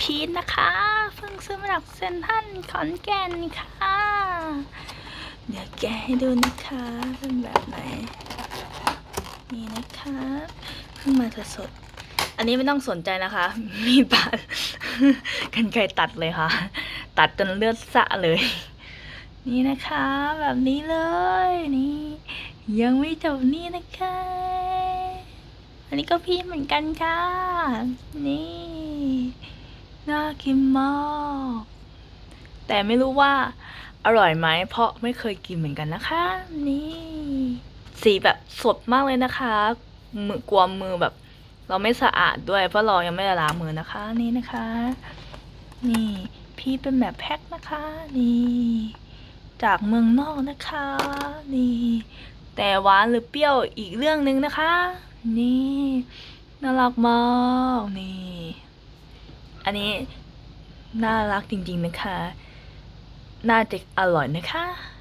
พีชนะคะเพิ่งซื้อมาจากเซนทันขอนแก่นค่ะ เดี๋ยวแกให้ดูนะคะเป็นแบบไหนนี่นะคะเพิ่งมาสดๆอันนี้ไม่ต้องสนใจนะคะ มีดบาดกันไกรตัดเลยค่ะ ตัดจนเลือดสะเลย นี่นะคะ แบบนี้เลยนี่ ยังไม่จบนี่นะคะ อันนี้ก็พีชเหมือนกันค่ะ นี่ น่ากินมาก แต่ไม่รู้ว่าอร่อยไหมเพราะไม่เคยกินเหมือนกันนะคะ นี่ สีแบบสดมากเลยนะคะมือกลัวมือแบบ เราไม่สะอาดด้วย เพราะเรายังไม่ได้ล้างมือนะคะ นี่นะคะ นี่ พี่เป็นแบบแพ็คนะคะ นี่ จากเมืองนอกนะคะ นี่ แต่หวานหรือเปรี้ยวอีกเรื่องหนึ่งนะคะ นี่น่ารักมากนี่ อันนี้น่ารักจริงๆนะคะ น่าจะอร่อยนะคะ